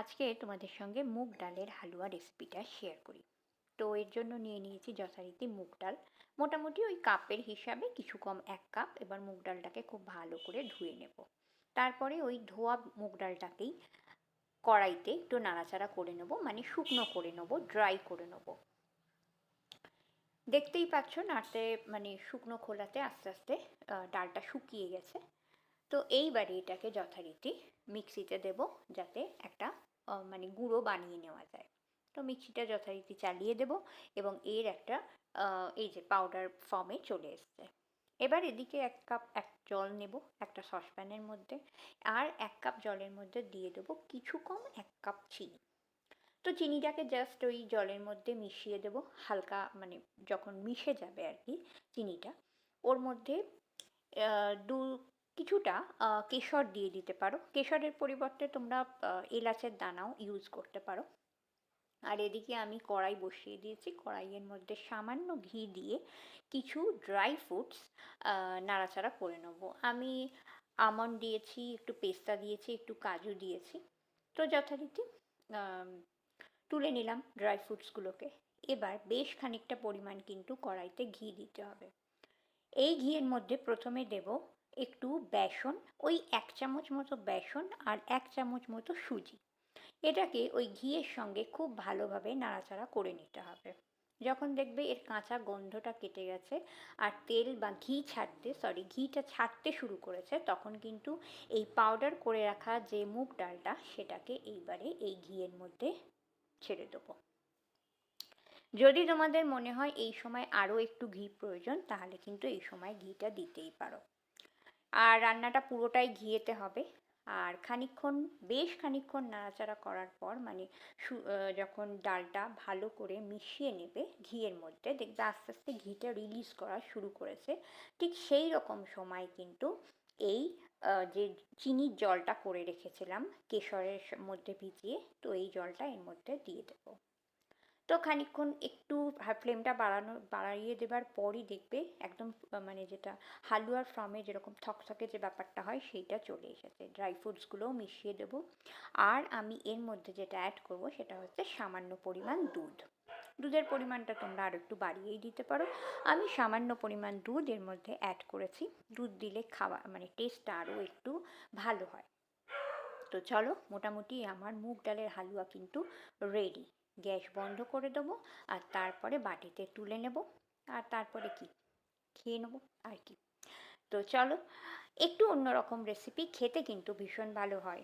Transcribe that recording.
আজকে তোমাদের সঙ্গে মুগ ডালের হালুয়া রেসিপিটা শেয়ার করি। তো এর জন্য নিয়ে নিয়েছি যথারীতি মুগ ডাল। মোটামুটি ওই কাপের হিসাবে কিছু কম এক কাপ এবার মুগ ডালটাকে খুব ভালো করে ধুয়ে নেব। তারপরে ওই ধোয়া মুগ ডালটাকেই কড়াইতে একটু নাড়াচাড়া করে নেব মানে শুকনো করে নেব ড্রাই করে নেব। দেখতেই পাচ্ছ নাড়তে মানে শুকনো খোলাতে আস্তে আস্তে ডালটা শুকিয়ে গেছে। তো এইবারে এটাকে যথারীতি মিক্সিতে দেব, যাতে একটা মানে গুঁড়ো বানিয়ে নেওয়া যায়। তো মিক্সিটা যথারীতি চালিয়ে দেব এবং এর একটা এই যে পাউডার ফর্মে চলে এসছে। এবার এদিকে এক কাপ এক জল নেব একটা সসপ্যানের মধ্যে আর এক কাপ জলের মধ্যে দিয়ে দেবো কিছু কম এক কাপ চিনি। তো চিনিটাকে জাস্ট ওই জলের মধ্যে মিশিয়ে দেব, হালকা মানে যখন মিশে যাবে আর কি চিনিটা, ওর মধ্যে দু কিছুটা কেশর দিয়ে দিতে পারো। কেশরের পরিবর্তে তোমরা এলাচের দানাও ইউজ করতে পারো। আর এদিকে আমি কড়াই বসিয়ে দিয়েছি। কড়াইয়ের মধ্যে সামান্য ঘি দিয়ে কিছু ড্রাই ফ্রুটস নাড়াচাড়া করে নেব। আমি আমন্ড দিয়েছি, একটু পেস্তা দিয়েছি, একটু কাজু দিয়েছি। তো যথারীতি তুলে নিলাম ড্রাই ফ্রুটসগুলোকে এবার বেশ খানিকটা পরিমাণ কিন্তু কড়াইতে ঘি দিতে হবে। এই ঘিয়ের মধ্যে প্রথমে দেব একটু বেসন, ওই এক চামচ মতো বেসন আর এক চামচ মতো সুজি। এটাকে ওই ঘিয়ের সঙ্গে খুব ভালোভাবে নাড়াচাড়া করে নিতে হবে। যখন দেখবে এর কাঁচা গন্ধটা কেটে গেছে আর তেল বা ঘি ছাড়তে সরি ঘিটা ছাড়তে শুরু করেছে, তখন কিন্তু এই পাউডার করে রাখা যে মুগ ডালটা, সেটাকে এইবারে এই ঘিয়ের মধ্যে ছেড়ে দেবো। যদি তোমাদের মনে হয় এই সময় আরও একটু ঘি প্রয়োজন, তাহলে কিন্তু এই সময় ঘিটা দিতেই পারো। আর রান্নাটা পুরোটাই ঘিয়েতে হবে। আর খানিক্ষণ বেশ খানিক্ষণ নাড়াচাড়া করার পর মানে যখন ডালটা ভালো করে মিশিয়ে নেবে ঘিয়ের মধ্যে, দেখবে আস্তে আস্তে ঘিটা রিলিজ করা শুরু করেছে। ঠিক সেই রকম সময় কিন্তু এই যে চিনির জলটা করে রেখেছিলাম, কেশরের মধ্যে ভিজিয়ে, তো এই জলটা এর মধ্যে দিয়ে দেবো। তো খানিকক্ষণ একটু ফ্লেমটা বাড়ানো, বাড়িয়ে দেবার পরই দেখবে একদম মানে যেটা হালুয়ার ফ্রমে যেরকম থকথকে যে ব্যাপারটা হয় সেইটা চলে এসেছে। ড্রাই ফ্রুটসগুলোও মিশিয়ে দেবো। আর আমি এর মধ্যে যেটা অ্যাড করব সেটা হচ্ছে সামান্য পরিমাণ দুধ। দুধের পরিমাণটা তোমরা আরও একটু বাড়িয়েই দিতে পারো। আমি সামান্য পরিমাণ দুধ এর মধ্যে অ্যাড করেছি। দুধ দিলে খাওয়া মানে টেস্টটা আরও একটু ভালো হয়। তো চলো, মোটামুটি আমার মুগ ডালের হালুয়া কিন্তু রেডি গ্যাস বন্ধ করে দেবো আর তারপরে বাটিতে তুলে নেব। আর তারপরে কি? খেয়ে নেব আর কি। তো চলো, একটু অন্যরকম রেসিপি খেতে কিন্তু ভীষণ ভালো হয়।